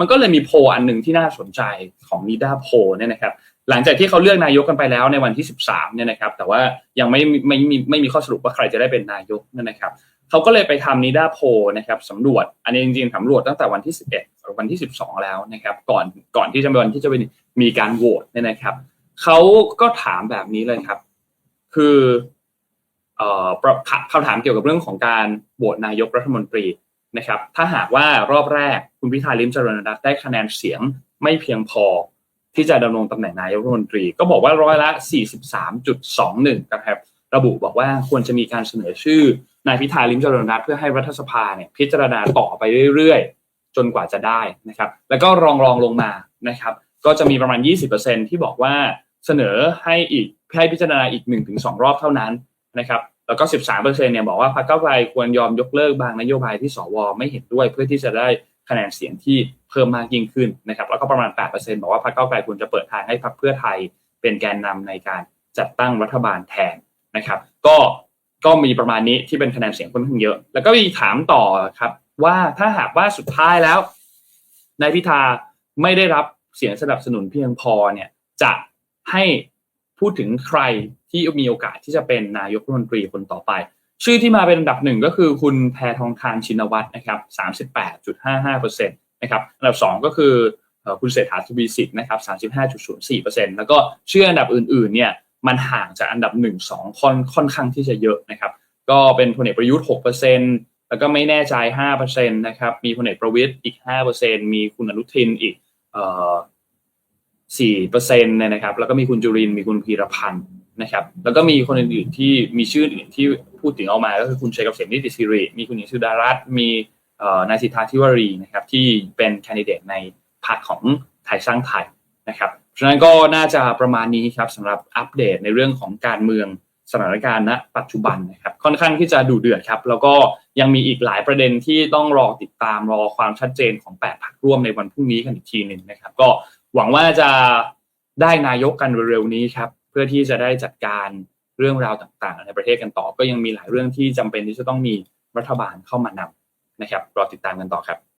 มันก็เลยมีโพลอันหนึ่งที่น่าสนใจของนิดาโพลเนี่ยนะครับหลังจากที่เขาเลือกนายกกันไปแล้วในวันที่ 13เนี่ยนะครับแต่ว่ายังไม่ไม่ไม่มีไม่มีข้อสรุปว่าใครจะได้เป็นนายกเนี่ยนะครับเขาก็เลยไปทำนิดาโพลนะครับสำรวจอันนี้จริงๆสำรวจตั้งแต่วันที่ 11หรือวันที่ 12 แล้วนะครับก่อนก่อนที่จะเป็นวันที่จะเป็นมีการโหวตเนี่ยนะครับเขาก็ถามแบบนี้เลยครับ คือเอ่อคำถามเกี่ยวกับเรื่องของการโหวตนายกรัฐมนตรี นะครับ ถ้าหากว่ารอบแรกคุณพิธาลิมเจริญรัตน์ได้คะแนนเสียงไม่เพียงพอที่จะดำรงตำแหน่งนายกรัฐมนตรี ก็บอกว่าร้อยละ 43.21 นะครับ ระบุบอกว่าควรจะมีการเสนอชื่อนายพิธาลิมเจริญรัตน์เพื่อให้รัฐสภาเนี่ยพิจารณาต่อไปเรื่อยๆ จนกว่าจะได้นะครับ แล้วก็รองรองลงมานะครับ ก็จะมีประมาณ 20%ที่บอกว่าเสนอให้อีกให้พิจารณาอีก 1-2 รอบเท่านั้นนะครับ แล้วก็ 13%เซ็นเนี่ยบอกว่าพรรคก้าไกลควรยอมยกเลิกบางนโยบายที่สวไม่เห็นด้วย เพื่อที่จะได้คะแนนเสียงที่เพิ่มมากยิ่งขึ้นนะครับ แล้วก็ประมาณ8%บอกว่าพรรคก้าไกลควรจะเปิดทางให้พรรคเพื่อไทยเป็นแกนนำในการจัดตั้งรัฐบาลแทนนะครับ ก็ก็มีประมาณนี้ที่เป็นคะแนนเสียงค่อนข้างเยอะ แล้วก็มีถามต่อครับ ว่าถ้าหากว่าสุดท้ายแล้วนายพิธาไม่ได้รับเสียงสนับสนุนเพียงพอเนี่ยจะให้ พูดถึงใครที่มีโอกาสที่จะเป็นนายกรัฐมนตรีคนต่อไป ชื่อที่มาเป็นอันดับหนึ่งก็คือคุณแพทองทานชินวัตรนะครับ38.55%นะครับอันดับสองก็คือคุณเศรษฐาทวีสิทธิ์นะครับ35.04%แล้วก็ชื่ออันดับอื่นๆเนี่ยมันห่างจากอันดับหนึ่งสองค่อนค่อนข้างที่จะเยอะนะครับ ก็เป็นพลเอกประยุทธ์ 6%แล้วก็ไม่แน่ใจ 5%นะครับ มีพลเอกประวิตยอีก 5%มีคุณอนุทินอีก 4%เนี่ยนะครับ แล้วก็มีคุณจุรินมีคุณพีรพันธ์นะครับ แล้วก็มีคนอื่นๆที่มีชื่ออื่นที่พูดถึงออกมา ก็คือคุณชัยกเกษมนิติสิริ มีคุณหญิงสุดารัตน์ มีนายสิทธาธิวรีนะครับ ที่เป็นแคนดิเดตในพรรคของไทยสร้างไทยนะครับ ฉะนั้นก็น่าจะประมาณนี้ครับสำหรับอัปเดตในเรื่องของการเมืองสถานการณ์ณปัจจุบันนะครับ ค่อนข้างที่จะดูเดือดครับ แล้วก็ยังมีอีกหลายประเด็นที่ต้องรอติดตามรอความชัดเจนของ8พรรคร่วมในวันพรุ่งนี้กันอีกทีหนึ่งนะครับ ก็ หวังว่าจะได้นายกกันเร็วๆนี้ครับ เพื่อที่จะได้จัดการเรื่องราวต่างๆ ในประเทศกันต่อ ก็ยังมีหลายเรื่องที่จำเป็นที่จะต้องมีรัฐบาลเข้ามานำนะครับรอติดตามกันต่อครับ